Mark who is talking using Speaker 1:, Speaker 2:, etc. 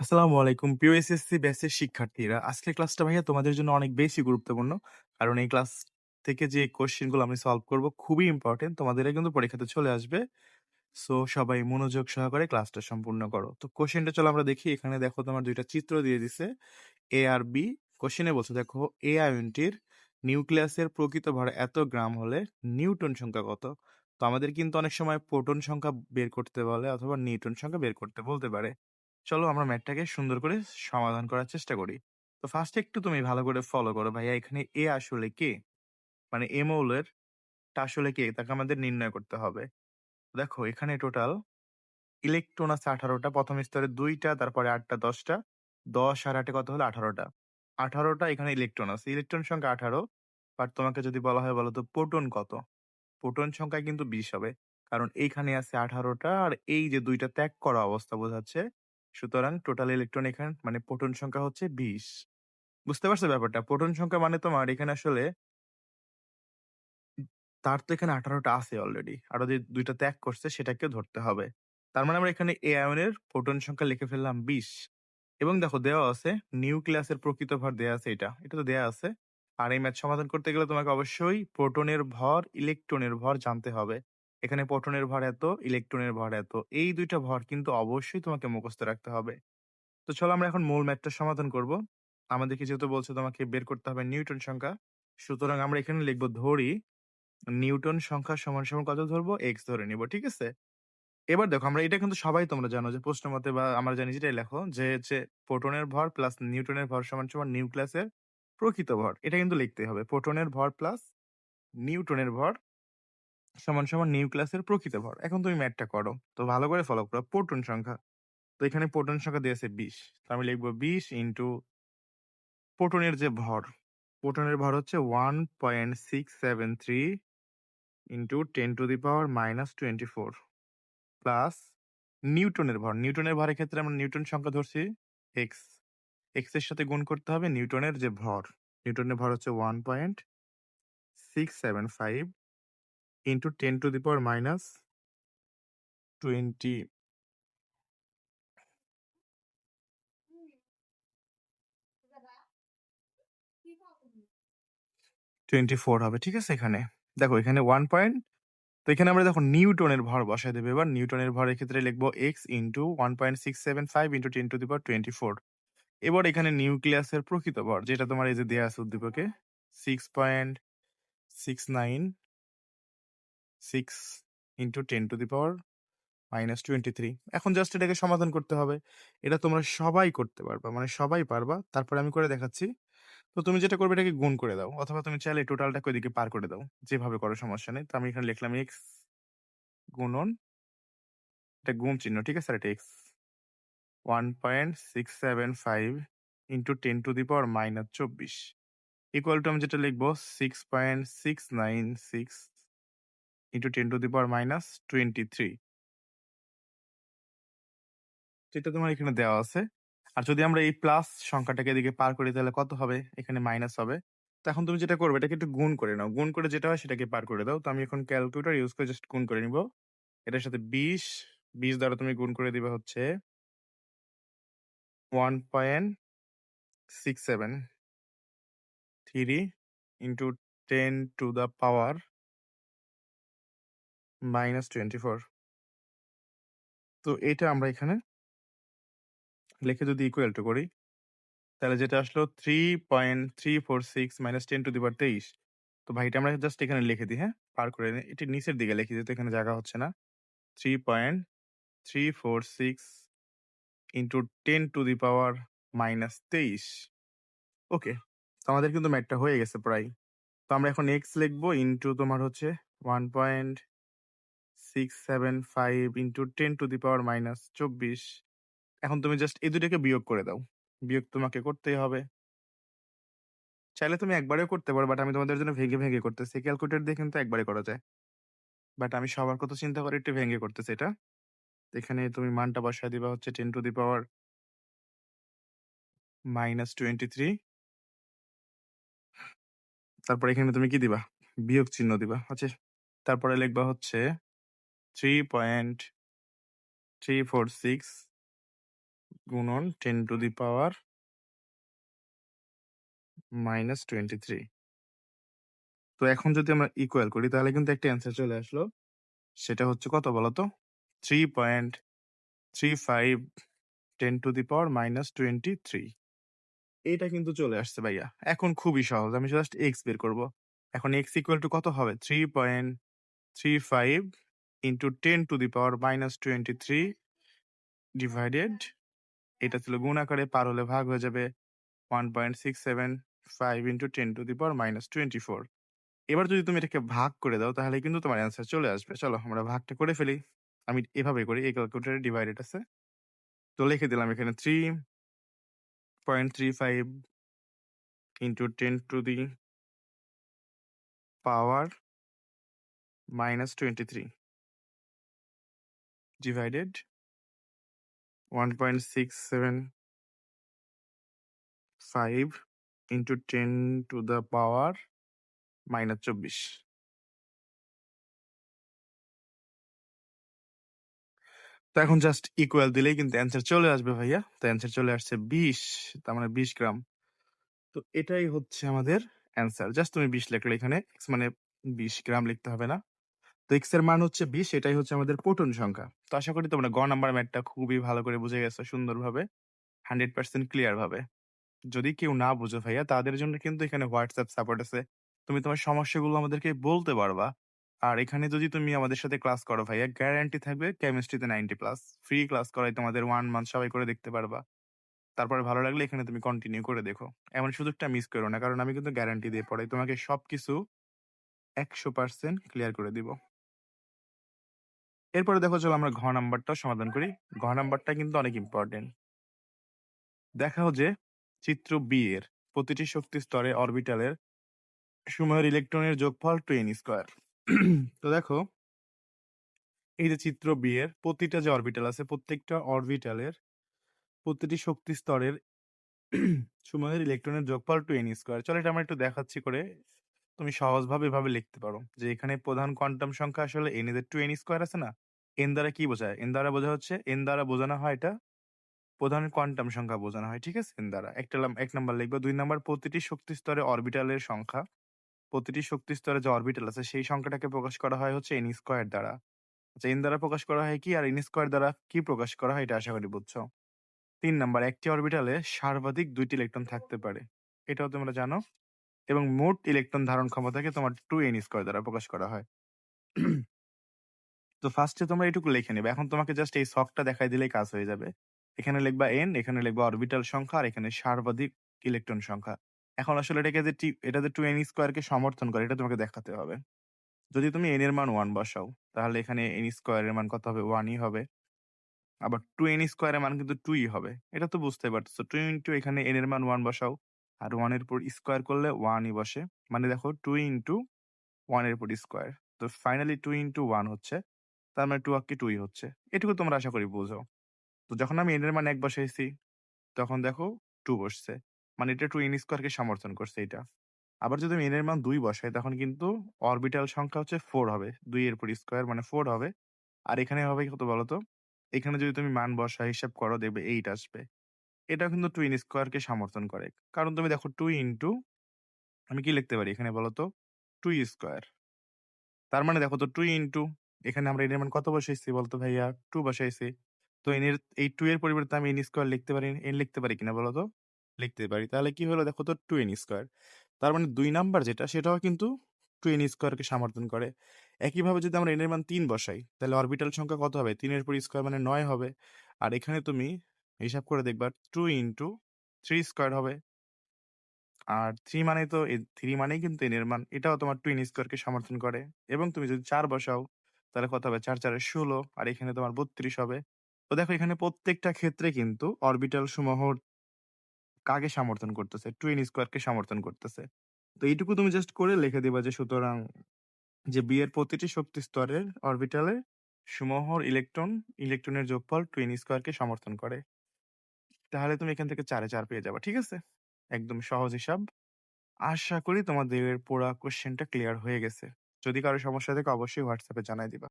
Speaker 1: আসসালামু আলাইকুম। প্রিয় এসএসসি ব্যাচের শিক্ষার্থীরা, আজকের ক্লাসটা ভাইয়া তোমাদের জন্য অনেক বেশি গুরুত্বপূর্ণ। কারণ এই ক্লাস থেকে যে কোশ্চেনগুলো আমি সলভ করব খুবই ইম্পর্টেন্ট তোমাদের কিন্তু পরীক্ষাতে চলে আসবে। সো সবাই মনোযোগ সহকারে ক্লাসটা সম্পূর্ণ করো। তো কোশ্চেনটা চলো আমরা দেখি। এখানে দেখো তোমার দুইটা চিত্র দিয়ে দিছে। এ আর বি কোশ্চেনে বলছে, দেখো এ আয়নটির নিউক্লিয়াসের প্রকৃত ভর এত গ্রাম হলে নিউটন সংখ্যা কত? তো আমাদের কিন্তু অনেক সময় প্রোটন সংখ্যা বের করতে বলে অথবা নিউটন সংখ্যা বের করতে বলতে পারে। চলো আমরা ম্যাথটাকে সুন্দর করে সমাধান করার চেষ্টা করি। তো ফার্স্টে একটু তুমি ভালো করে ফলো করো ভাইয়া, এখানে এ আসলে কে? মানে এ মৌলের টা আসলে কে? তাকে আমাদের নির্ণয় করতে হবে। দেখো, এখানে টোটাল ইলেকট্রন আছে আঠারোটা, প্রথম স্তরে দুইটা, তারপরে আটটা, দশটা। দশ আর আটে কত হলো? আঠারোটা। আঠারোটা এখানে ইলেকট্রন আছে ইলেকট্রন সংখ্যা আঠারো বাট তোমাকে যদি বলা হয় বলো তো প্রোটন কত? প্রোটন সংখ্যা কিন্তু বিশ হবে। কারণ এইখানে আছে আঠারোটা আর এই যে দুইটা ত্যাগ করা অবস্থা বোঝাচ্ছে সুতরাং টোটাল ইলেকট্রন এখানে মানে প্রোটন সংখ্যা হচ্ছে বিশ। বুঝতে পারছ ব্যাপারটা? প্রোটন সংখ্যা মানে তোমার এখানে আসলে তার তো এখানে আঠারোটা আছে অলরেডি আরও যে দুইটা ত্যাগ করছে সেটাকে ধরতে হবে। তার মানে আমরা এখানে এ আয়নের প্রোটন সংখ্যা লিখে ফেললাম বিশ। এবং দেখো দেওয়া আছে, নিউক্লিয়াসের প্রকৃত ভর দেওয়া আছে এটা। এটা তো দেওয়া আছে। আর এই ম্যাথ সমাধান করতে গেলে তোমাকে অবশ্যই প্রোটনের ভর ইলেকট্রনের ভর জানতে হবে। এখানে প্রোটনের ভর এত, ইলেকট্রনের ভর এত, এই দুইটা ভর কিন্তু অবশ্যই তোমাকে মুখস্থ রাখতে হবে। তো চলো আমরা এখন মূল ম্যাথটা সমাধান করব। আমাদেরকে যেহেতু বলছে তোমাকে বের করতে হবে নিউটন সংখ্যা, সুতরাং আমরা এখানে লিখব ধরি, নিউটন সংখ্যা সমান সমান কত ধরবো? এক্স ধরে নিব, ঠিক আছে? এবার দেখো, আমরা এটা কিন্তু সবাই তোমরা জানো যে প্রশ্ন মতে বা আমরা জানি যেটাই লেখো, যে হচ্ছে প্রোটনের ভর প্লাস নিউটনের ভর সমান সমান নিউক্লিয়াসের প্রকৃত ভর, এটা কিন্তু লিখতে হবে। প্রোটনের ভর প্লাস নিউটনের ভর সমান সমান নিউক্লিয়াসের প্রকৃত ভর এখন তুমি ম্যাথটা করো। তো ভালো করে ফলো করো। প্রোটন সংখ্যা। তো এখানে প্রোটন সংখ্যা দিয়েছে বিশ। তো আমি লিখব বিশ ইন্টু প্রোটনের যে ভর প্রোটনের ভর হচ্ছে one point six seven three into ten to the power minus twenty four plus নিউটনের ভর। নিউটনের ভরের ক্ষেত্রে আমরা নিউটন সংখ্যা ধরছি এক্স এক্সের সাথে গুণ করতে হবে নিউটনের যে ভর। নিউটনের ভর হচ্ছে one point six seven five into ten to the power minus twenty twenty four হবে, ঠিক আছে এখানে? দেখো এখানে ওয়ান পয়েন্ট তো এখানে আমরা দেখো নিউটনের ভর বসাই দেবো। এবার নিউটনের ভরের ক্ষেত্রে লিখব x into one point six seven five into ten to the power twenty four এবার এখানে নিউক্লিয়াসের প্রকৃত ভর, যেটা তোমার এই যে দেয়া আছে উদ্দীপকে six point six nine six into ten to the power minus twenty three এখন জাস্ট এটাকে সমাধান করতে হবে। এটা তোমরা সবাই করতে পারবা মানে সবাই পারবা। তারপরে আমি করে দেখাচ্ছি। তো তুমি যেটা করবে এটাকে গুণ করে দাও, অথবা তুমি চাইলে টোটালটাকে ওইদিকে পার করে দাও। যেভাবে করো সমস্যা নেই। তো আমি এখানে লিখলাম এক্স গুণন, এটা গুণ চিহ্ন, ঠিক আছে? এটা x one point six seven five into ten to the power minus চব্বিশ। ইকুয়াল টু আমি যেটা লিখব six point six nine six into ten to the power minus twenty three যেটা তোমার এখানে দেওয়া আছে। আর যদি আমরা এই প্লাস সংখ্যাটাকে এদিকে পার করি, তাহলে কত হবে? এখানে মাইনাস হবে। তো এখন তুমি যেটা করবে, এটাকে একটু গুণ করে নাও। গুণ করে যেটা হয়, সেটাকে পার করে দাও। তো আমি এখন ক্যালকুলেটর ইউজ করে জাস্ট গুণ করে নিব। এটার সাথে বিশ বিশ দ্বারা তুমি গুণ করে দিবে হচ্ছে one point six seven three into ten to the power minus twenty four তো এটা আমরা এখানে লিখে যদি ইকুয়াল টু করি, তাহলে যেটা আসলো three point three four six minus ten to the power তেইশ তো ভাইটা আমরা জাস্ট এখানে লিখে দিই হ্যাঁ? পার করে নিই এটি নিচের দিকে লিখে দিই, তো এখানে জায়গা হচ্ছে না। Three point three four six into ten to the power minus তেইশ ওকে, তো আমাদের কিন্তু ম্যাটটা হয়ে গেছে প্রায়। তো আমরা এখন এক্স লিখব ইন্টু তোমার হচ্ছে one point six seven five into ten to the power minus চব্বিশ। এখন তুমি জাস্ট এই দুটাকে বিয়োগ করে দাও। বিয়োগ তোমাকে করতেই হবে। চাইলে তুমি একবারেও করতে পারো বাট আমি তোমাদের জন্য ভেঙে ভেঙে করতেছি। ক্যালকুলেটর দিয়ে কিন্তু একবারে করা যায়। বাট আমি সবার কথা চিন্তা করে একটু ভেঙে করতেছি এটা। এখানে তুমি মানটা বসায় দিবা হচ্ছে ten to the power minus twenty three তারপর এখানে তুমি কি দিবা? বিয়োগ চিহ্ন দিবা। আচ্ছা তারপরে লিখবা হচ্ছে three point three four six গুণন 10 টু দি পাওয়ার মাইনাস 23 তো এখন যদি আমরা ইকুয়াল করি, তাহলে কিন্তু একটা অ্যান্সার চলে আসলো। সেটা হচ্ছে কত বলতো? 3.35 10 টু দি পাওয়ার মাইনাস 23 এইটা কিন্তু চলে আসছে ভাইয়া। এখন খুবই সহজ। আমি জাস্ট এক্স বের করব। এখন এক্স ইকুয়াল টু কত হবে? Three point three five into ten to the power minus twenty three divided এটা ছিল গুণ আকারে পার হলে ভাগ হয়ে যাবে one point six seven five into ten to the power minus twenty four এবার যদি তুমি এটাকে ভাগ করে দাও, তাহলে কিন্তু তোমার অ্যান্সার চলে আসবে। চলো, আমরা ভাগটা করে ফেলি। আমি এভাবে করি, এই ক্যালকুলেটারে ডিভাইডেড আছে। তো লিখে দিলাম এখানে three point three five into 10 to the power minus 23 divided 1.675 into 10 to the power minus 24 তো এখন জাস্ট ইকুয়াল দিলেই কিন্তু অ্যান্সার চলে আসবে ভাইয়া। তো অ্যান্সার চলে আসছে বিশ, তার মানে বিশ গ্রাম। তো এটাই হচ্ছে আমাদের অ্যান্সার জাস্ট তুমি বিশ লিখলে এখানে মানে বিশ গ্রাম লিখতে হবে না। তো এক্সের মান হচ্ছে বিশ, এটাই হচ্ছে আমাদের পোটন সংখ্যা। তো আশা করি তোমরা গ নাম্বার ম্যাথটা খুবই ভালো করে বুঝে গেছো সুন্দরভাবে, হান্ড্রেড পার্সেন্ট ক্লিয়ার ভাবে। যদি কেউ না বুঝো ভাইয়া, তাদের জন্য কিন্তু এখানে হোয়াটসঅ্যাপ সাপোর্ট আছে। তুমি তোমার সমস্যাগুলো আমাদেরকে বলতে পারবা। আর এখানে যদি তুমি আমাদের সাথে ক্লাস করো ভাইয়া গ্যারান্টি থাকবে কেমিস্ট্রিতে নাইনটি প্লাস ফ্রি ক্লাস করাই তোমাদের ওয়ান মান্থ সবাই করে দেখতে পারবা। তারপরে ভালো লাগলে এখানে তুমি কন্টিনিউ করে দেখো। এমন সুযোগটা মিস করো না, কারণ আমি কিন্তু গ্যারান্টি দিয়ে পড়াই। তোমাকে সবকিছু একশো পার্সেন্ট ক্লিয়ার করে দিব। এরপরে দেখো চলো আমরা ঘ নাম্বারটাও সমাধান করি। ঘ নাম্বারটা কিন্তু অনেক ইম্পর্টেন্ট দেখাও যে চিত্র বি এর প্রতিটি শক্তি স্তরে অরবিটালের সময়ের ইলেকট্রনের যোগফল টু এন স্কোয়ার তো দেখো, এই যে চিত্র বি এর প্রতিটা যে অরবিটাল আছে, প্রত্যেকটা অরবিটালের প্রতিটি শক্তি স্তরের সময়ের ইলেকট্রনের যোগফল টু এন স্কোয়ার চলো এটা আমরা একটু দেখাচ্ছি করে তুমি সহজভাবে এভাবে লিখতে পারো যে এখানে প্রধান কোয়ান্টাম সংখ্যা আসলে এন এদের টু এন স্কোয়ার আছে না? এন দ্বারা কি বোঝায়? এন দ্বারা বোঝা হচ্ছে, এন দ্বারা বোঝানো হয় এটা প্রধান কোয়ান্টাম সংখ্যা বোঝানো হয়, ঠিক আছে? এন দ্বারা। একটা এক নাম্বার লিখব, দুই নাম্বার প্রতিটি শক্তি স্তরে অরবিটালের সংখ্যা, প্রতিটি শক্তি স্তরে যে অরবিটাল আছে, সেই সংখ্যাটাকে প্রকাশ করা হয় হচ্ছে এন স্কোয়ার দ্বারা। আচ্ছা এন দ্বারা প্রকাশ করা হয় কি? আর এন স্কোয়ার দ্বারা কি প্রকাশ করা হয় এটা আশা করি বুঝছ? তিন নাম্বার, একটি অরবিটালে সর্বাধিক দুইটি ইলেকট্রন থাকতে পারে, এটাও তোমরা জানো, এবং মোট ইলেকট্রন ধারণ ক্ষমতাকে তোমার টু এন স্কোয়ার দ্বারা প্রকাশ করা হয়। তো ফার্স্টে তোমরা এটুকু লিখে নেবে। এখন তোমাকে জাস্ট এই শখটা দেখাই দিলেই কাজ হয়ে যাবে। এখানে লিখবা এন এখানে লিখবা অরবিটাল সংখ্যা, আর এখানে সর্বাধিক ইলেকট্রন সংখ্যা। এখন আসলে এটাকে যে টি- এটা যে টু এন স্কোয়ারকে সমর্থন করে, এটা তোমাকে দেখাতে হবে। যদি তুমি এন এর মান ওয়ান বসাও, তাহলে এখানে এন স্কোয়ারের মান কত হবে? ওয়ানই হবে। আবার টু এন স্কোয়ারের মান কিন্তু টুই হবে। এটা তো বুঝতে পারছ টু ইন্টু এখানে এন এর মান ওয়ান বসাও, আর ওয়ানের উপর স্কোয়ার করলে ওয়ানই বসে। মানে দেখো টু ইন্টু ওয়ানের উপর স্কোয়ার তো ফাইনালি টু ইন্টু ওয়ান হচ্ছে। তার মানে টু আঁকি টুই হচ্ছে। এটুকু তোমরা আশা করি বুঝো তো যখন আমি এনের মান এক বসাইছি, তখন দেখো টু বসছে। মানে এটা টু এন স্কোয়ারকে সমর্থন করছে এটা। আবার যদি আমি এন এর মান দুই বসাই, তখন কিন্তু অরবিটাল সংখ্যা হচ্ছে ফোর হবে। দুই এর উপর স্কোয়ার মানে ফোর হবে। আর এখানে হবে কত বলতো? এখানে যদি তুমি মান বসা হিসাব করো, দেখবে এইট আসবে। এটা কিন্তু টু ইন স্কোয়ারকে সমর্থন করে। কারণ তুমি দেখো টু ইন্টু আমি কি লিখতে পারি এখানে বলতো? টু স্কোয়ার তার মানে দেখো তো টু ইন্টু এখানে আমরা এর মান কত বসাইছি বলতো ভাইয়া? টু বসাইছি। তো এনের, এই টু এর পরিবর্তে আমি এন স্কোয়ার লিখতে পারি এন লিখতে পারি কিনা বলতো? লিখতে পারি। তাহলে কি হলো দেখো তো টু এন স্কোয়ার তার মানে দুই নাম্বার যেটা, সেটাও কিন্তু টু এন স্কোয়ারকে সমর্থন করে। একইভাবে যদি আমরা এনের মান তিন বসাই, তাহলে অরবিটাল সংখ্যা কত হবে? তিনের পর স্কোয়ার মানে নয় হবে। আর এখানে তুমি হিসাব করে দেখবা টু ইন্টু থ্রি স্কোয়ার হবে। আর থ্রি মানে তো থ্রি মানেই কিন্তু এনের মান। এটাও তোমার টু এন স্কোয়ারকে সমর্থন করে। এবং তুমি যদি চার বসাও তাহলে কত হবে? চার, চারে ষোলো। আর এখানে তোমার বত্রিশ হবে। তো দেখো এখানে প্রত্যেকটা ক্ষেত্রে কিন্তু অরবিটাল সমূহ কাকে সমর্থন করতেছে? টু এন স্কোয়ারকে সমর্থন করতেছে। তো এইটুকু তুমি জাস্ট করে লিখে দিবা যে সুতরাং যে বি এর প্রতিটি শক্তি স্তরের অরবিটালে সুমহর ইলেকট্রন ইলেকট্রনের যোগফল টু এন স্কোয়ারকে সমর্থন করে। তাহলে তুমি এখান থেকে চারে চার পেয়ে যাবে, ঠিক আছে? একদম সহজ হিসাব। আশা করি তোমাদের পুরা কোশ্চেনটা ক্লিয়ার হয়ে গেছে। যদি কারও সমস্যা থাকে অবশ্যই হোয়াটসঅ্যাপে জানাই দিবা।